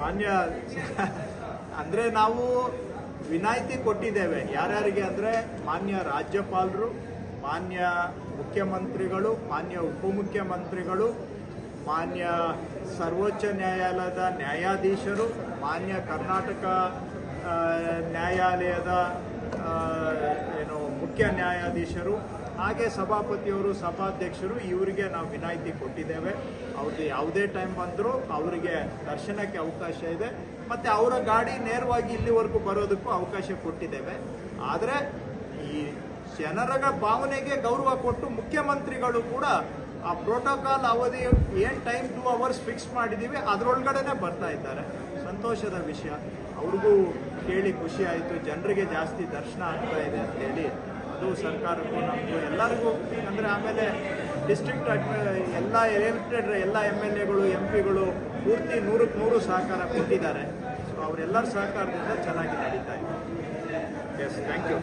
ಮಾನ್ಯ, ಅಂದ್ರೆ ನಾವು ವಿನಾಯಿತಿ ಕೊಟ್ಟಿದ್ದೇವೆ. ಯಾರ್ಯಾರಿಗೆ ಅಂದ್ರೆ ಮಾನ್ಯ ರಾಜ್ಯಪಾಲರು, ಮಾನ್ಯ ಮುಖ್ಯಮಂತ್ರಿಗಳು, ಮಾನ್ಯ ಉಪಮುಖ್ಯಮಂತ್ರಿಗಳು, ಮಾನ್ಯ ಸರ್ವೋಚ್ಚ ನ್ಯಾಯಾಲಯದ ನ್ಯಾಯಾಧೀಶರು, ಮಾನ್ಯ ಕರ್ನಾಟಕ ನ್ಯಾಯಾಲಯದ ಮುಖ್ಯ ನ್ಯಾಯಾಧೀಶರು, ಹಾಗೆ ಸಭಾಪತಿಯವರು, ಸಭಾಧ್ಯಕ್ಷರು ಇವರಿಗೆ ನಾವು ವಿನಾಯಿತಿ ಕೊಟ್ಟಿದ್ದೇವೆ. ಅವ್ರಿಗೆ ಯಾವುದೇ ಟೈಮ್ ಬಂದರೂ ಅವರಿಗೆ ದರ್ಶನಕ್ಕೆ ಅವಕಾಶ ಇದೆ. ಮತ್ತು ಅವರ ಗಾಡಿ ನೇರವಾಗಿ ಇಲ್ಲಿವರೆಗೂ ಬರೋದಕ್ಕೂ ಅವಕಾಶ ಕೊಟ್ಟಿದ್ದೇವೆ. ಆದರೆ ಈ ಜನರ ಭಾವನೆಗೆ ಗೌರವ ಕೊಟ್ಟು ಮುಖ್ಯಮಂತ್ರಿಗಳು ಕೂಡ ಆ ಪ್ರೋಟೋಕಾಲ್ ಅವಧಿ ಏನು ಟೈಮ್ ಟೂ ಅವರ್ಸ್ ಫಿಕ್ಸ್ ಮಾಡಿದ್ದೀವಿ ಅದರೊಳಗಡೆನೆ ಬರ್ತಾ ಇದ್ದಾರೆ. ಸಂತೋಷದ ವಿಷಯ. ಅವ್ರಿಗೂ ಕೇಳಿ ಖುಷಿ ಆಯಿತು. ಜನರಿಗೆ ಜಾಸ್ತಿ ದರ್ಶನ ಆಗ್ತಾ ಇದೆ ಅಂತ ಹೇಳಿ ಅದು ಸರ್ಕಾರಕ್ಕೂ ನಮಗೂ ಎಲ್ಲರಿಗೂ, ಅಂದರೆ ಆಮೇಲೆ ಡಿಸ್ಟ್ರಿಕ್ಟ್ ಎಲ್ಲ ಎಲೆಕ್ಟೆಡ್ ಎಲ್ಲ ಎಂ ಎಲ್ ಎಗಳು ಎಂ ಪಿಗಳು ಪೂರ್ತಿ ನೂರಕ್ಕೆ ನೂರು ಸಹಕಾರ ಕೊಟ್ಟಿದ್ದಾರೆ. ಸೊ ಅವರೆಲ್ಲರ ಸಹಕಾರದಿಂದ ಚೆನ್ನಾಗಿ ನಡೀತಾ ಇದೆ. Yes thank you